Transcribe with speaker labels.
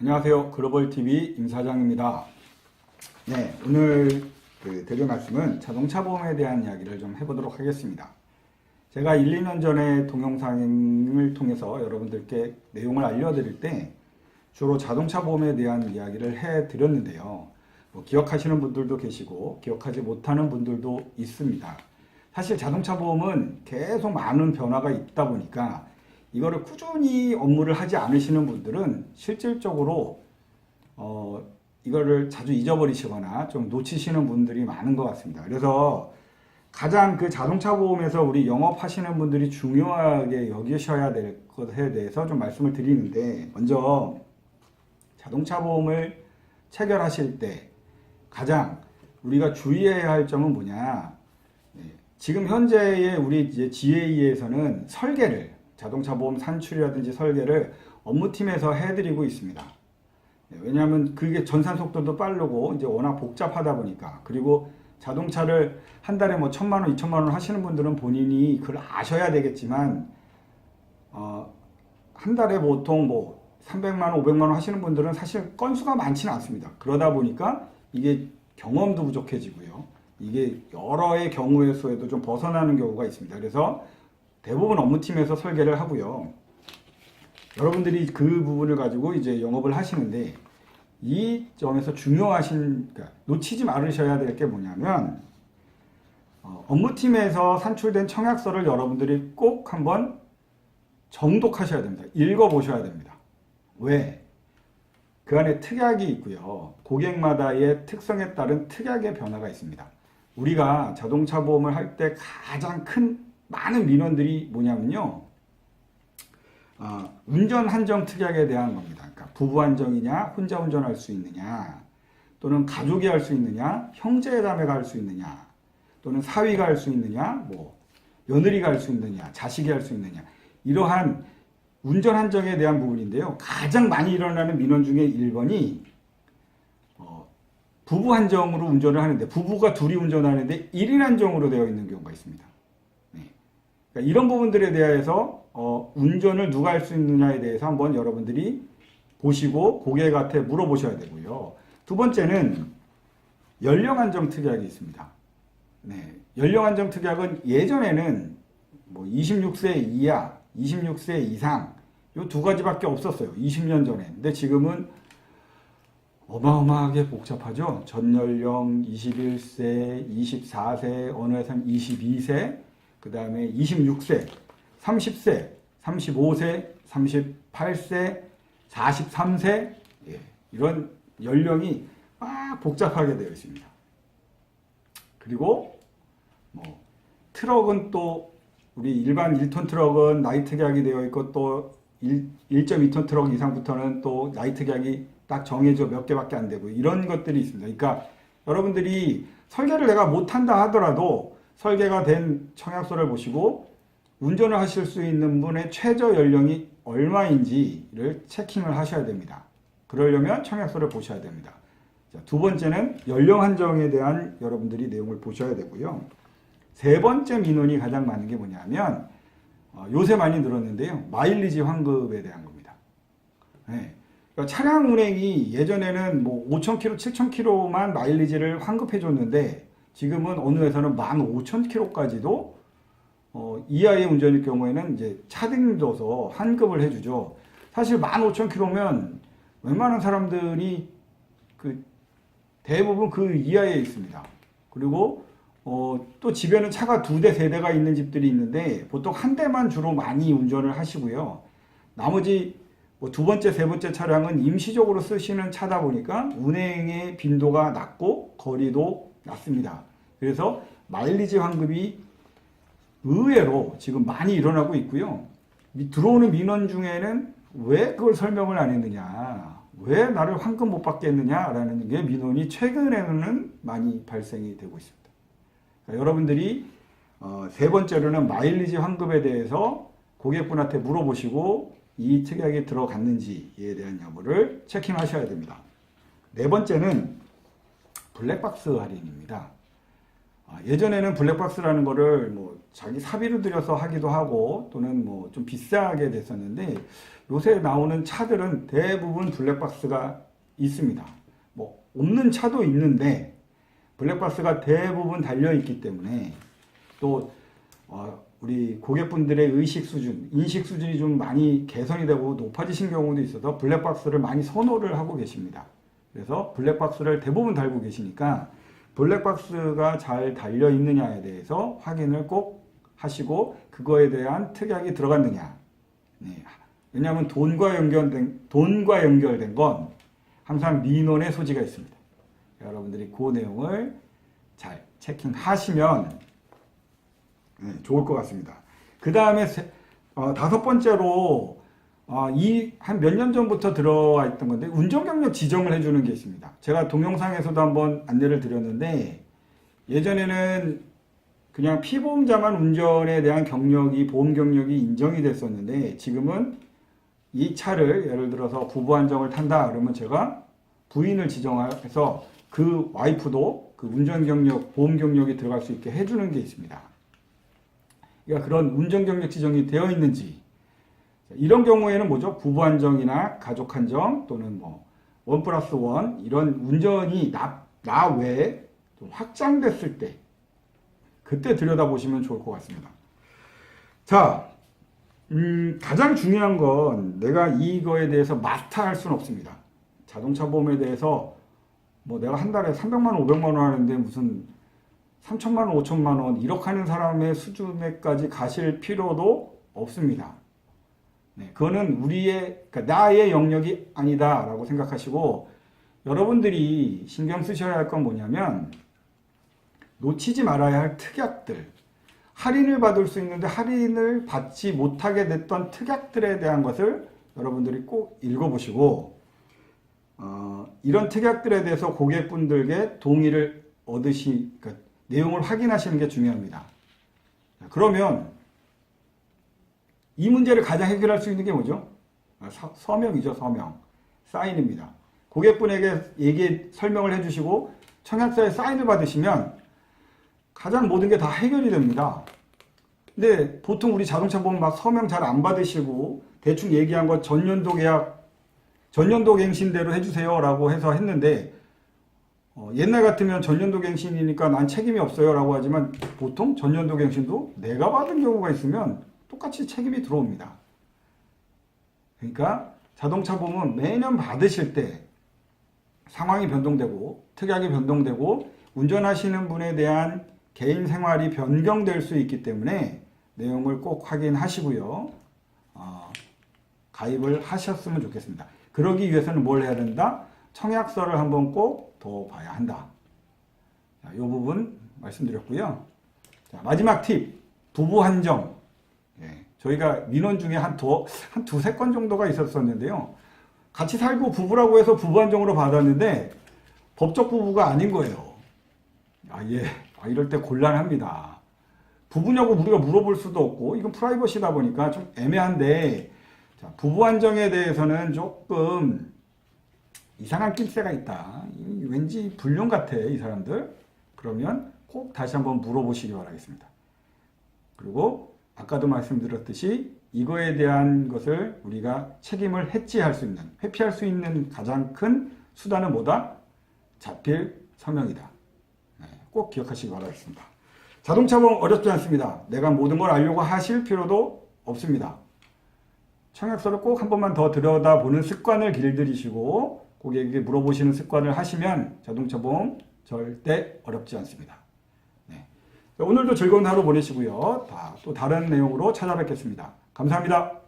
Speaker 1: 안녕하세요. 글로벌TV 임 사장입니다. 네, 오늘 그 드릴 말씀은 자동차 보험에 대한 이야기를 좀 해보도록 하겠습니다. 제가 1, 2년 전에 동영상을 통해서 여러분들께 내용을 알려드릴 때 주로 자동차 보험에 대한 이야기를 해드렸는데요. 뭐 기억하시는 분들도 계시고 기억하지 못하는 분들도 있습니다. 사실 자동차 보험은 계속 많은 변화가 있다 보니까 이거를 꾸준히 업무를 하지 않으시는 분들은 실질적으로 어, 이거를 자주 잊어버리시거나 좀 놓치시는 분들이 많은 것 같습니다. 그래서 가장 그 자동차 보험에서 우리 영업하시는 분들이 중요하게 여기셔야 될 것에 대해서 좀 말씀을 드리는데 먼저 자동차 보험을 체결하실 때 가장 우리가 주의해야 할 점은 뭐냐? 네, 지금 현재의 우리 이제 GA에서는 설계를 자동차 보험 산출이라든지 설계를 업무팀에서 해드리고 있습니다. 네, 왜냐하면 그게 전산 속도도 빠르고 이제 워낙 복잡하다 보니까 그리고 자동차를 한 달에 뭐 천만 원, 이천만 원 하시는 분들은 본인이 그걸 아셔야 되겠지만 어, 한 달에 보통 뭐 300만 원, 500만 원 하시는 분들은 사실 건수가 많지는 않습니다. 그러다 보니까 이게 경험도 부족해지고요. 이게 여러의 경우의 수에도 좀 벗어나는 경우가 있습니다. 그래서 대부분 업무팀에서 설계를 하고요. 여러분들이 그 부분을 가지고 이제 영업을 하시는데 이 점에서 중요하신 그러니까 놓치지 말으셔야 될 게 뭐냐면 어, 업무팀에서 산출된 청약서를 여러분들이 꼭 한번 정독하셔야 됩니다. 읽어보셔야 됩니다. 왜? 그 안에 특약이 있고요. 고객마다의 특성에 따른 특약의 변화가 있습니다. 우리가 자동차 보험을 할 때 가장 큰 많은 민원들이 뭐냐면요. 어, 운전 한정 특약에 대한 겁니다. 그러니까 부부 한정이냐, 혼자 운전할 수 있느냐, 또는 가족이 할 수 있느냐, 형제자매가 할수 있느냐, 또는 사위가 할 수 있느냐, 뭐 며느리가 할 수 있느냐, 자식이 할 수 있느냐 이러한 운전 한정에 대한 부분인데요. 가장 많이 일어나는 민원 중에 1번이 어, 부부 한정으로 운전을 하는데 부부가 둘이 운전하는데 1인 한정으로 되어 있는 경우가 있습니다. 네. 그러니까 이런 부분들에 대해서 어, 운전을 누가 할 수 있느냐에 대해서 한번 여러분들이 보시고 고객한테 물어보셔야 되고요. 두 번째는 연령 한정 특약이 있습니다. 네. 연령 한정 특약은 예전에는 뭐 26세 이하, 26세 이상 요 두 가지밖에 없었어요. 20년 전에. 근데 지금은 어마어마하게 복잡하죠. 전 연령 21세, 24세, 어느 회사는 22세, 그 다음에 26세, 30세, 35세, 38세, 43세, 예, 이런 연령이 막 복잡하게 되어 있습니다. 그리고 뭐 트럭은 또 우리 일반 1톤 트럭은 나이트 계약이 되어 있고 또 1, 1.2톤 트럭 이상부터는 또 나이트 계약이 딱 정해져 몇 개밖에 안 되고 이런 것들이 있습니다. 그러니까 여러분들이 설계를 내가 못한다 하더라도 설계가 된 청약서를 보시고 운전을 하실 수 있는 분의 최저 연령이 얼마인지를 체킹을 하셔야 됩니다. 그러려면 청약서를 보셔야 됩니다. 자, 두 번째는 연령 한정에 대한 여러분들이 내용을 보셔야 되고요. 세 번째 민원이 가장 많은 게 뭐냐면 어, 요새 많이 늘었는데요. 마일리지 환급에 대한 겁니다. 네. 그러니까 차량 운행이 예전에는 뭐 5,000km, 7,000km만 마일리지를 환급해 줬는데 지금은 어느 회사는 15,000km까지도 어, 이하의 운전일 경우에는 이제 차등 줘서 환급을 해주죠. 사실 15,000km면 웬만한 사람들이 그 대부분 그 이하에 있습니다. 그리고 어, 또 집에는 차가 두 대, 세 대가 있는 집들이 있는데 보통 한 대만 주로 많이 운전을 하시고요. 나머지 뭐 두 번째, 세 번째 차량은 임시적으로 쓰시는 차다 보니까 운행의 빈도가 낮고 거리도 낮습니다. 그래서 마일리지 환급이 의외로 지금 많이 일어나고 있고요. 이 들어오는 민원 중에는 왜 그걸 설명을 안 했느냐, 왜 나를 환급 못 받겠느냐라는 게 민원이 최근에는 많이 발생이 되고 있습니다. 그러니까 여러분들이 어, 세 번째로는 마일리지 환급에 대해서 고객분한테 물어보시고 이 특약이 들어갔는지에 대한 여부를 체킹하셔야 됩니다. 네 번째는 블랙박스 할인입니다. 아, 예전에는 블랙박스라는 거를 뭐 자기 사비로 들여서 하기도 하고 또는 뭐 좀 비싸게 됐었는데 요새 나오는 차들은 대부분 블랙박스가 있습니다. 뭐 없는 차도 있는데 블랙박스가 대부분 달려 있기 때문에 또 어, 우리 고객분들의 의식 수준, 인식 수준이 좀 많이 개선이 되고 높아지신 경우도 있어서 블랙박스를 많이 선호를 하고 계십니다. 그래서 블랙박스를 대부분 달고 계시니까 블랙박스가 잘 달려 있느냐에 대해서 확인을 꼭 하시고 그거에 대한 특약이 들어갔느냐. 네. 왜냐하면 돈과 연결된 돈과 연결된 건 항상 민원의 소지가 있습니다. 여러분들이 그 내용을 잘 체킹하시면 네, 좋을 것 같습니다. 그 다음에 다섯 번째로 어, 이한 몇 년 전부터 들어와 있던 건데 운전 경력 지정을 해주는 게 있습니다. 제가 동영상에서도 한번 안내를 드렸는데 예전에는 그냥 피보험자만 운전에 대한 경력이 보험 경력이 인정이 됐었는데 지금은 이 차를 예를 들어서 부부 한정을 탄다 그러면 제가 부인을 지정해서 그 와이프도 그 운전 경력 보험 경력이 들어갈 수 있게 해주는 게 있습니다. 그러니까 그런 운전 경력 지정이 되어 있는지 이런 경우에는 뭐죠? 부부 한정이나 가족 한정 또는 뭐 원 플러스 원 이런 운전이 나, 나 외에 좀 확장됐을 때 그때 들여다보시면 좋을 것 같습니다. 자, 음, 가장 중요한 건 내가 이거에 대해서 마타할 수는 없습니다. 자동차 보험에 대해서 뭐 내가 한 달에 300만 원, 500만 원 하는데 무슨 3천만 원, 5천만 원 1억 하는 사람의 수준에까지 가실 필요도 없습니다. 네, 그거는 우리의 그러니까 나의 영역이 아니다라고 생각하시고 여러분들이 신경 쓰셔야 할 건 뭐냐면 놓치지 말아야 할 특약들 할인을 받을 수 있는데 할인을 받지 못하게 됐던 특약들에 대한 것을 여러분들이 꼭 읽어보시고 어, 이런 특약들에 대해서 고객분들께 동의를 얻으시 그러니까 내용을 확인하시는 게 중요합니다. 그러면 이 문제를 가장 해결할 수 있는 게 뭐죠? 아, 서, 서명이죠, 서명. 사인입니다. 고객분에게 얘기, 설명을 해주시고 청약서에 사인을 받으시면 가장 모든 게 다 해결이 됩니다. 근데 보통 우리 자동차 보면 막 서명 잘 안 받으시고 대충 얘기한 거 전년도 계약, 전년도 갱신대로 해주세요 라고 해서 했는데 어, 옛날 같으면 전년도 갱신이니까 난 책임이 없어요 라고 하지만 보통 전년도 갱신도 내가 받은 경우가 있으면 똑같이 책임이 들어옵니다. 그러니까 자동차 보험은 매년 받으실 때 상황이 변동되고 특약이 변동되고 운전하시는 분에 대한 개인 생활이 변경될 수 있기 때문에 내용을 꼭 확인하시고요. 어, 가입을 하셨으면 좋겠습니다. 그러기 위해서는 뭘 해야 된다? 청약서를 한번 꼭 더 봐야 한다. 이 부분 말씀드렸고요. 자, 마지막 팁. 부부 한정. 예, 저희가 민원 중에 한, 두, 한 두세 건 정도가 있었었는데요. 같이 살고 부부라고 해서 부부 한정으로 받았는데 법적 부부가 아닌 거예요. 아, 예. 아, 이럴 때 곤란합니다. 부부냐고 우리가 물어볼 수도 없고, 이건 프라이버시다 보니까 좀 애매한데, 자, 부부 한정에 대해서는 조금 이상한 낌새가 있다. 왠지 불륜 같아, 이 사람들. 그러면 꼭 다시 한번 물어보시기 바라겠습니다. 그리고 아까도 말씀드렸듯이 이거에 대한 것을 우리가 책임을 해지할 수 있는, 회피할 수 있는 가장 큰 수단은 뭐다? 자필 서명이다. 네, 꼭 기억하시기 바라겠습니다. 자동차 보험 어렵지 않습니다. 내가 모든 걸 알려고 하실 필요도 없습니다. 청약서를 꼭 한 번만 더 들여다보는 습관을 길들이시고 고객에게 물어보시는 습관을 하시면 자동차 보험 절대 어렵지 않습니다. 네. 오늘도 즐거운 하루 보내시고요. 또 다른 내용으로 찾아뵙겠습니다. 감사합니다.